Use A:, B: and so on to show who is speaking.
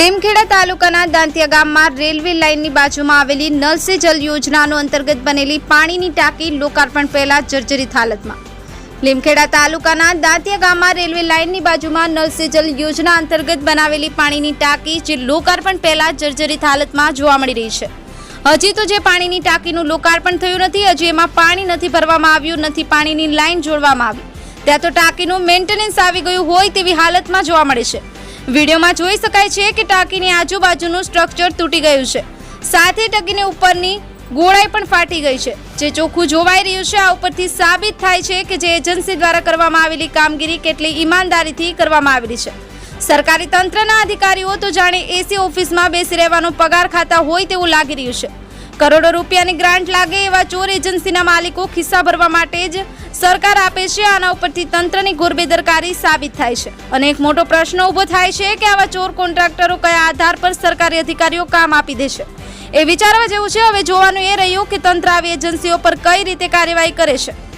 A: લીમખેડા તાલુકાના દાંતિયા ગામમાં રેલવે લાઇનની બાજુમાં આવેલી નલ સે જલ યોજનાનો અંતર્ગત બનેલી પાણીની ટાંકી લોકાર્પણ પહેલા જર્જરિત હાલતમાં. લીમખેડા તાલુકાના દાંતિયા ગામમાં રેલવે લાઇનની બાજુમાં નલ સે જલ યોજના અંતર્ગત બનાવેલી પાણીની ટાંકી જે લોકાર્પણ પહેલા જર્જરિત હાલતમાં જોવા મળી રહી છે. હજી તો જે પાણીની ટાંકીનું લોકાર્પણ થયું નથી, હજી એમાં પાણી નથી ભરવામાં આવ્યું, નથી પાણીની લાઇન જોડવામાં આવી. ત્યાં તો ટાંકીનું મેન્ટેનન્સ આવી ગયું હોય તેવી હાલતમાં જોવા મળે છે. વિડીયોમાં જોઈ શકાય છે કે ટાંકીની આજુબાજુનું સ્ટ્રક્ચર તૂટી ગયું છે. સાથે ટાંકીની ઉપરની ગોળાઈ પણ ફાટી ગઈ છે. જે ચોખ્ખું જોવાઈ રહ્યું છે, આ ઉપરથી સાબિત થાય છે કે જે એજન્સી દ્વારા કરવામાં આવેલી કામગીરી કેટલી ઈમાનદારીથી કરવામાં આવેલી છે. સરકારી તંત્રના અધિકારીઓ તો જાણે એસી ઓફિસમાં બેસી રહેવાનો પગાર ખાતા હોય તેવું લાગી રહ્યું છે. કરોડો રૂપિયાની ગ્રાન્ટ લાગે એવા ચોર એજન્સીના માલિકો ખિસ્સા ભરવા માટે જ સરકાર આપે છે. આના ઉપરથી તંત્રની ગોરબેદરકારી સાબિત થાય છે. અને એક મોટો પ્રશ્ન ઊભો થાય છે કે આવા ચોર કોન્ટ્રાક્ટરો કયા આધાર પર સરકારી અધિકારીઓ કામ આપી દેશે? એ વિચારવા જેવું છે. હવે જોવાનું એ રહ્યું કે તંત્ર આવી એજન્સીઓ પર કઈ રીતે કાર્યવાહી કરે છે.